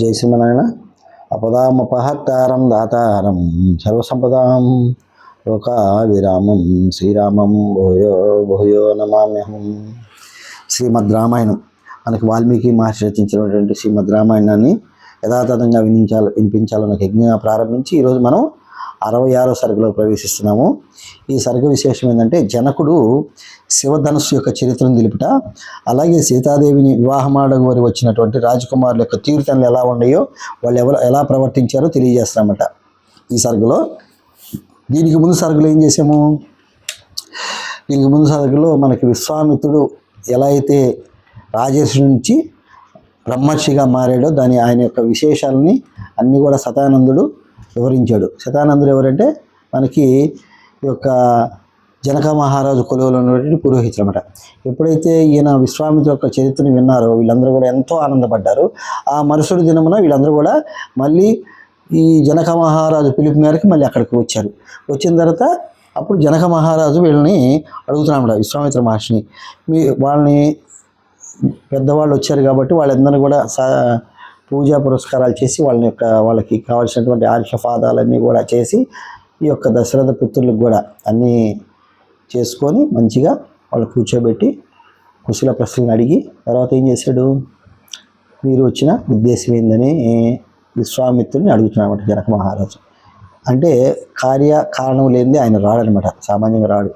జై శ్రీమనారాయణ అపదామపహత్తారం దాతారం సర్వసంపదాం లోకావిరామం శ్రీరామం భూయో భూయో నమామ్యహం. శ్రీమద్ రామాయణం. మనకి వాల్మీకి మహర్షి రచించినటువంటి శ్రీమద్ రామాయణాన్ని యథాతథంగా వినించాలి వినిపించాలన్న యజ్ఞంగా ప్రారంభించి ఈరోజు మనం అరవై ఆరో సరుకులో ప్రవేశిస్తున్నాము. ఈ సరుకు విశేషం ఏంటంటే జనకుడు శివధనుస్సు యొక్క చరిత్రను తెలుపుట అలాగే సీతాదేవిని వివాహమాడగోరి వచ్చినటువంటి రాజకుమారుల యొక్క తీర్థనలు ఎలా ఉన్నాయో వాళ్ళు ఎవరు ఎలా ప్రవర్తించారో తెలియజేస్తామట ఈ సరుకులో. దీనికి ముందు సరుకులు ఏం చేసాము? దీనికి ముందు సరుకులో మనకి విశ్వామిత్రుడు ఎలా అయితే రాజేష్ నుంచి బ్రహ్మర్షిగా మారాడో దాని ఆయన యొక్క విశేషాలని అన్నీ కూడా సతానందుడు వివరించాడు. శతానందుడు ఎవరంటే మనకి ఈ యొక్క జనక మహారాజు కొలువులో ఉన్నటువంటి పురోహితులు అనమాట ఎప్పుడైతే ఈయన విశ్వామిత్ర యొక్క చరిత్రను విన్నారో వీళ్ళందరూ కూడా ఎంతో ఆనందపడ్డారు. ఆ మరుసటి దినమున వీళ్ళందరూ కూడా మళ్ళీ ఈ జనక మహారాజు పిలుపు మేరకు మళ్ళీ అక్కడికి వచ్చారు. వచ్చిన తర్వాత అప్పుడు జనక మహారాజు వీళ్ళని అడుగుతున్నాడు విశ్వామిత్ర మహర్షిని. మీ వాళ్ళని పెద్దవాళ్ళు వచ్చారు కాబట్టి వాళ్ళందరూ కూడా సా పూజా పురస్కారాలు చేసి వాళ్ళని యొక్క వాళ్ళకి కావాల్సినటువంటి ఆర్షపాదాలన్నీ కూడా చేసి ఈ యొక్క దశరథ పుత్రులకు కూడా అన్నీ చేసుకొని మంచిగా వాళ్ళు కూర్చోబెట్టి కుశల ప్రశ్నలు అడిగి తర్వాత ఏం చేశాడు? మీరు వచ్చిన ఉద్దేశం ఏందని విశ్వామిత్రుని అడుగుతున్నామట జనక మహారాజు. అంటే కార్య కారణం లేనిది ఆయన రాడనమాట సామాన్యంగా రాడు.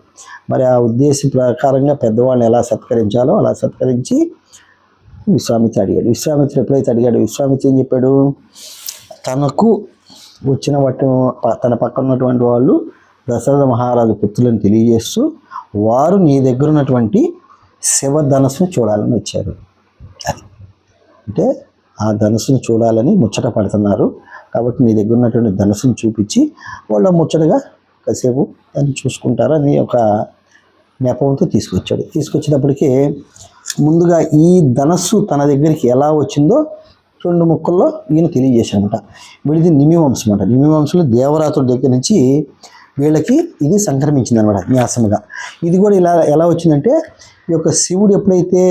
మరి ఆ ఉద్దేశం ప్రకారంగా పెద్దవాళ్ళని ఎలా సత్కరించాలో అలా సత్కరించి విశ్వామిత్ర అడిగాడు. విశ్వామిత్ర ఎప్పుడైతే అడిగాడు విశ్వామిత్ర ఏం చెప్పాడు? తనకు వచ్చిన వాటి తన పక్కన ఉన్నటువంటి వాళ్ళు దశరథ మహారాజు పుత్రులను తెలియజేస్తూ వారు నీ దగ్గర ఉన్నటువంటి శివ ధనస్సును చూడాలని వచ్చారు. అది. అంటే ఆ ధనస్సును చూడాలని ముచ్చట పడుతున్నారు. కాబట్టి నీ దగ్గర ఉన్నటువంటి ధనస్సును చూపించి వాళ్ళు ముచ్చటగా కాసేపు దాన్ని చూసుకుంటారని ఒక నెపంతో తీసుకొచ్చాడు. తీసుకొచ్చినప్పటికీ ముందుగా ఈ ధనస్సు తన దగ్గరికి ఎలా వచ్చిందో రెండు ముక్కల్లో ఈయన తెలియజేశాడనమాట వీడిది నిమివంశం అంట. నిమివంశంలో దేవరాతుడి దగ్గర నుంచి వీళ్ళకి ఇది సంక్రమించింది అనమాట న్యాసముగా. ఇది కూడా ఇలా ఎలా వచ్చిందంటే ఈ యొక్క శివుడు ఎప్పుడైతే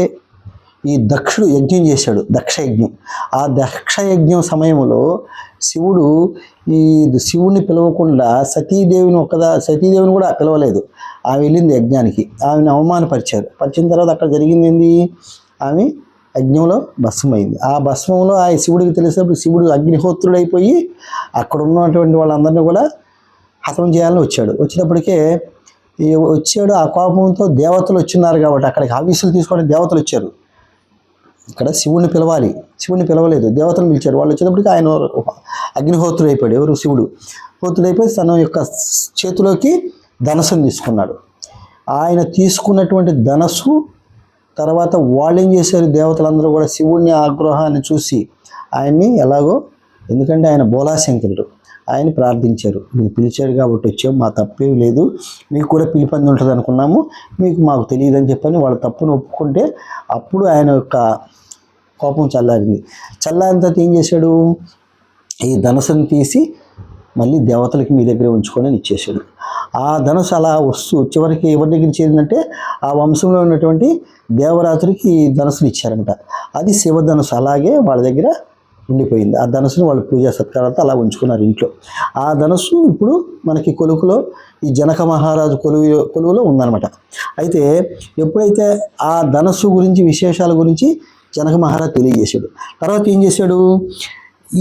ఈ దక్షుడు యజ్ఞం చేశాడు దక్షయజ్ఞం. ఆ దక్ష యజ్ఞం సమయంలో శివుడు ఈ శివుడిని పిలవకుండా సతీదేవిని ఒకదా సతీదేవిని కూడా పిలవలేదు. ఆమె వెళ్ళింది యజ్ఞానికి. ఆమెను అవమానపరిచారు. పరిచిన తర్వాత అక్కడ జరిగింది ఏంది? ఆమె యజ్ఞంలో భస్మమైంది. ఆ భస్మంలో ఆ శివుడికి తెలిసినప్పుడు శివుడు అగ్నిహోత్రుడైపోయి అక్కడ ఉన్నటువంటి వాళ్ళందరినీ కూడా హతం చేయాలని వచ్చాడు. వచ్చినప్పటికే ఈ వచ్చాడు ఆ కోపంతో దేవతలు వచ్చినారు కాబట్టి అక్కడికి ఆఫీసులు తీసుకొని దేవతలు వచ్చారు. ఇక్కడ శివుడిని పిలవాలి. శివుడిని పిలవలేదు. దేవతలు పిలిచారు. వాళ్ళు వచ్చేటప్పటికి ఆయన అగ్నిహోత్రుడు అయిపోయాడు. ఎవరు? శివుడు. హోత్రుడైపోయి తన యొక్క చేతిలోకి ధనస్సును తీసుకున్నాడు. ఆయన తీసుకున్నటువంటి ధనస్సు తర్వాత వాళ్ళు ఏం చేశారు? దేవతలందరూ కూడా శివుడిని ఆగ్రహాన్ని చూసి ఆయన్ని ఎలాగో ఎందుకంటే ఆయన బోలాశంకరుడు. ఆయన ప్రార్థించారు. మీరు పిలిచారు కాబట్టి వచ్చాం మా తప్పేం లేదు. మీకు కూడా పిలిపంది ఉంటుంది అనుకున్నాము మీకు మాకు తెలియదని చెప్పని వాళ్ళ తప్పును ఒప్పుకుంటే అప్పుడు ఆయన యొక్క కోపం చల్లారింది. చల్లారిన తర్వాత ఏం చేశాడు? ఈ ధనసుని తీసి మళ్ళీ దేవతలకి మీ దగ్గర ఉంచుకొని ఇచ్చేసాడు ఆ ధనుసు అలా వస్తూ చివరికి ఎవరి దగ్గర చేరిందంటే ఆ వంశంలో ఉన్నటువంటి దేవరాత్రికి ఈ ఇచ్చారంట. అది శివధనుసు అలాగే వాళ్ళ దగ్గర ఉండిపోయింది. ఆ ధనుసుని వాళ్ళు పూజా సత్కారాలతో అలా ఉంచుకున్నారు ఇంట్లో. ఆ ధనుసు ఇప్పుడు మనకి కొలుకులో ఈ జనక మహారాజు కొలువు కొలువులో ఉందన్నమాట. అయితే ఎప్పుడైతే ఆ ధనస్సు గురించి విశేషాల గురించి జనక మహారాజ్ తెలియజేశాడు. తర్వాత ఏం చేశాడు?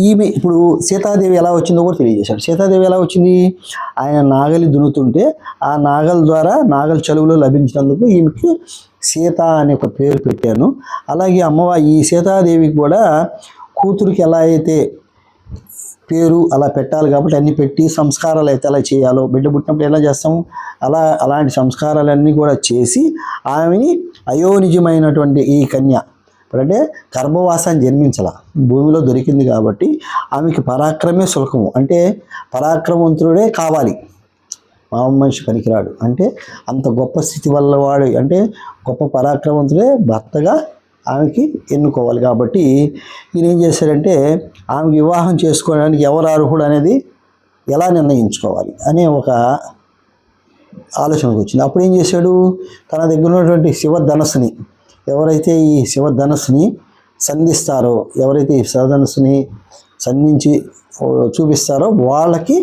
ఈమె ఇప్పుడు సీతాదేవి ఎలా వచ్చిందో కూడా తెలియజేశాడు. సీతాదేవి ఎలా వచ్చింది? ఆయన నాగలి దున్నుతుంటే ఆ నాగల ద్వారా నాగల చలువులో లభించినందుకు ఈమెకి సీత అనే ఒక పేరు పెట్టాను. అలాగే అమ్మవారి ఈ సీతాదేవికి కూడా కూతురికి ఎలా అయితే పేరు అలా పెట్టాలి కాబట్టి అన్ని పెట్టి సంస్కారాలు అయితే ఎలా చేయాలో బిడ్డ పుట్టినప్పుడు ఎలా చేస్తాం? అలా అలాంటి సంస్కారాలన్నీ కూడా చేసి ఆమెని అయోనిజమైనటువంటి ఈ కన్య అంటే కర్మవాసాన్ని జన్మించాల. భూమిలో దొరికింది కాబట్టి ఆమెకి పరాక్రమే సులకము. అంటే పరాక్రమవంతుడే కావాలి. మామ మనిషి పనికిరాడు. అంటే అంత గొప్ప స్థితి వల్ల వాడు అంటే గొప్ప పరాక్రమవంతుడే భర్తగా ఆమెకి ఎన్నుకోవాలి కాబట్టి ఈయన ఏం చేశారంటే ఆమెకి వివాహం చేసుకోవడానికి ఎవరు అర్హుడు అనేది ఎలా నిర్ణయించుకోవాలి అనే ఒక ఆలోచనకు వచ్చింది. అప్పుడు ఏం చేశాడు? తన దగ్గర ఉన్నటువంటి శివ ధనస్సుని ఎవరైతే ఈ శివధనస్సుని సంధిస్తారో ఎవరైతే ఈ శివధనస్సుని సంధించి చూపిస్తారో వాళ్ళకి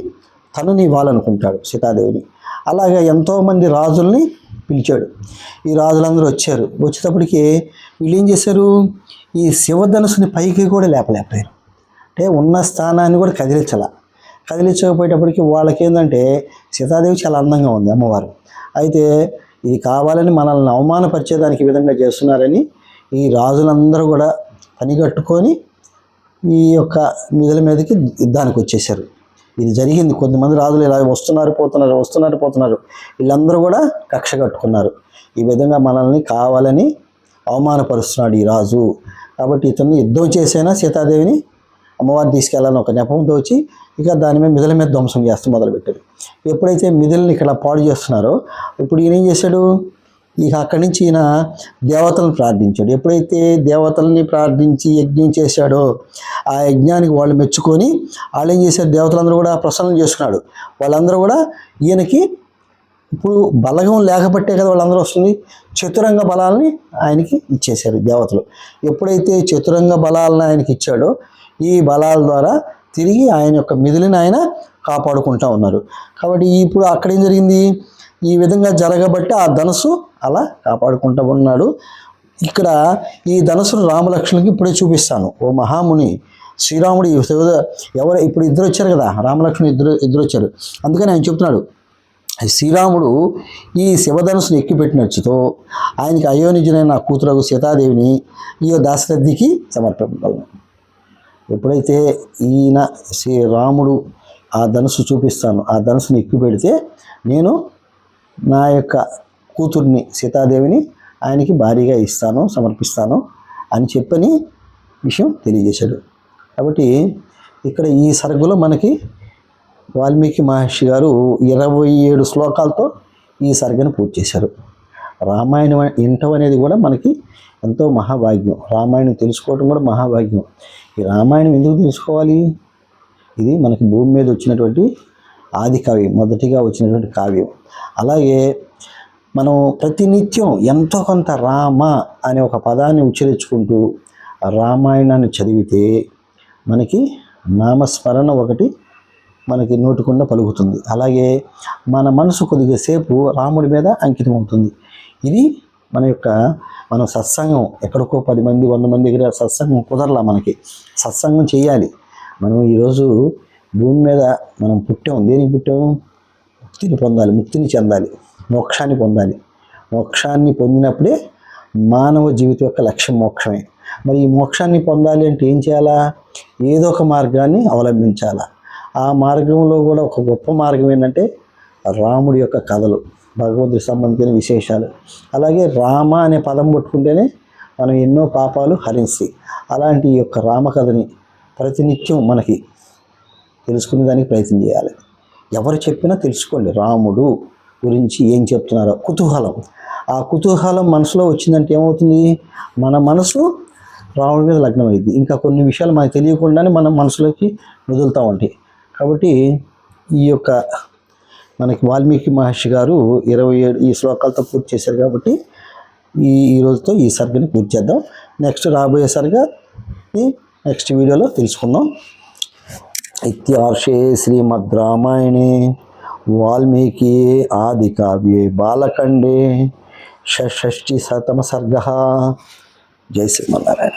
తనని ఇవ్వాలనుకుంటాడు సీతాదేవిని. అలాగే ఎంతోమంది రాజుల్ని పిలిచాడు. ఈ రాజులందరూ వచ్చారు. వచ్చేటప్పటికి వీళ్ళు ఏం చేశారు? ఈ శివధనుసుని పైకి కూడా లేపలేకపోయారు. అంటే ఉన్న స్థానాన్ని కూడా కదిలించాల. కదిలించకపోయేటప్పటికి వాళ్ళకి ఏంటంటే సీతాదేవి చాలా అందంగా ఉంది అమ్మవారు. అయితే ఇది కావాలని మనల్ని అవమానపరిచేదానికి విధంగా చేస్తున్నారని ఈ రాజులందరూ కూడా పనిగట్టుకొని ఈ యొక్క నిధుల మీదకి యుద్ధానికి వచ్చేసారు ఇది జరిగింది. కొంతమంది రాజులు ఇలా వస్తున్నారు పోతున్నారు వస్తున్నారు పోతున్నారు. వీళ్ళందరూ కూడా కక్ష కట్టుకున్నారు. ఈ విధంగా మనల్ని కావాలని అవమానపరుస్తున్నాడు ఈ రాజు. కాబట్టి ఇతను యుద్ధం చేసైనా సీతాదేవిని అమ్మవారిని తీసుకెళ్ళాలని ఒక నెపంతో వచ్చి ఇక దాని మీద మిదల మీద ధ్వంసం చేస్తూ మొదలుపెట్టాడు. ఎప్పుడైతే మిదల్ని ఇక్కడ పాడు చేస్తున్నారో ఇప్పుడు ఈయన ఏం చేశాడు? ఇక అక్కడి నుంచి ఈయన దేవతలను ప్రార్థించాడు. ఎప్పుడైతే దేవతల్ని ప్రార్థించి యజ్ఞం చేశాడో ఆ యజ్ఞానికి వాళ్ళు మెచ్చుకొని వాళ్ళు ఏం చేశారు? దేవతలందరూ కూడా ప్రసన్నం చేసుకున్నాడు. వాళ్ళందరూ కూడా ఈయనకి ఇప్పుడు బలగం లేకపోతే కదా వాళ్ళందరూ వస్తుంది. చతురంగ బలాలని ఆయనకి ఇచ్చేశారు దేవతలు. ఎప్పుడైతే చతురంగ బలాలను ఆయనకి ఇచ్చాడో ఈ బలాల ద్వారా తిరిగి ఆయన యొక్క మిదిలిని ఆయన కాపాడుకుంటా ఉన్నారు. కాబట్టి ఇప్పుడు అక్కడ ఏం జరిగింది? ఈ విధంగా జరగబట్టి ఆ ధనుసు అలా కాపాడుకుంటూ ఉన్నాడు. ఇక్కడ ఈ ధనుసును రామలక్ష్మణునికి ఇప్పుడే చూపిస్తాను. ఓ మహాముని శ్రీరాముడు ఎవరు ఇప్పుడు ఇద్దరు వచ్చారు కదా? రామలక్ష్మణుడు ఇద్దరు ఇద్దరు వచ్చారు. అందుకని ఆయన చెప్తున్నాడు శ్రీరాముడు ఈ శివధనుసును ఎక్కిపెట్టినచ్చుతో ఆయనకి అయోనిజునైన నా కూతురకు సీతాదేవిని ఈ దాశరథికి సమర్పింపగలను ఎప్పుడైతే ఈయన శ్రీరాముడు ఆ ధనుసు చూపిస్తాను ఆ ధనుసుని ఎక్కువ పెడితే నేను నా యొక్క కూతుర్ని సీతాదేవిని ఆయనకి భారీగా ఇస్తాను సమర్పిస్తాను అని చెప్పని విషయం తెలియజేశాడు. కాబట్టి ఇక్కడ ఈ సరుకులో మనకి వాల్మీకి మహర్షి గారు ఇరవై ఏడు శ్లోకాలతో ఈ సర్గను పూర్తి చేశారు. రామాయణం వినటం అనేది కూడా మనకి ఎంతో మహాభాగ్యం. రామాయణం తెలుసుకోవడం కూడా మహాభాగ్యం. ఈ రామాయణం ఎందుకు తెలుసుకోవాలి? ఇది మనకి భూమి మీద వచ్చినటువంటి ఆది కావ్యం మొదటిగా వచ్చినటువంటి కావ్యం. అలాగే మనం ప్రతినిత్యం ఎంతో కొంత రామ అనే ఒక పదాన్ని ఉచ్చరించుకుంటూ రామాయణాన్ని చదివితే మనకి నామస్మరణ ఒకటి మనకి నోటికుండా పలుకుతుంది. అలాగే మన మనసు కొద్దిగా సేపు రాముడి మీద అంకితం అవుతుంది ఇది మన యొక్క మనం సత్సంగం. ఎక్కడికో పది మంది వంద మంది దగ్గర సత్సంగం కుదరలా మనకి. సత్సంగం చేయాలి. మనం ఈరోజు భూమి మీద మనం పుట్టాం. దేనికి పుట్టాం? ముక్తిని పొందాలి. ముక్తిని చెందాలి. మోక్షాన్ని పొందాలి. మోక్షాన్ని పొందినప్పుడే మానవ జీవితం యొక్క లక్ష్యం మోక్షమే. మరి ఈ మోక్షాన్ని పొందాలి అంటే ఏం చేయాలా? ఏదో ఒక మార్గాన్ని అవలంబించాలా? ఆ మార్గంలో కూడా ఒక గొప్ప మార్గం ఏంటంటే రాముడి యొక్క కథలు. భగవంతుడికి సంబంధించిన విశేషాలు. అలాగే రామ అనే పదం పట్టుకుంటేనే మనం ఎన్నో పాపాలు హరించి అలాంటి ఈ యొక్క రామకథని ప్రతినిత్యం మనకి తెలుసుకునే దానికి ప్రయత్నం చేయాలి. ఎవరు చెప్పినా తెలుసుకోండి రాముడు గురించి ఏం చెప్తున్నారో. కుతూహలం. ఆ కుతూహలం మనసులో వచ్చిందంటే ఏమవుతుంది? మన మనసు రాముడి మీద లగ్నం అయింది ఇంకా కొన్ని విషయాలు మనకు తెలియకుండానే మన మనసులోకి వదులుతూ ఉంటాయి. కాబట్టి ఈ యొక్క మనకి వాల్మీకి మహర్షి గారు ఇరవై ఏడు ఈ శ్లోకాలతో పూర్తి చేశారు కాబట్టి ఈ ఈ రోజుతో ఈ సర్గని పూర్తి చేద్దాం. నెక్స్ట్ రాబోయే సరిగా నెక్స్ట్ వీడియోలో తెలుసుకుందాం. ఇత్యార్షే శ్రీమద్ రామాయణే వాల్మీకి ఆది కావ్యే బాలకండే షష్ఠి శతమ సర్గ. జై శ్రీమన్నారాయణ.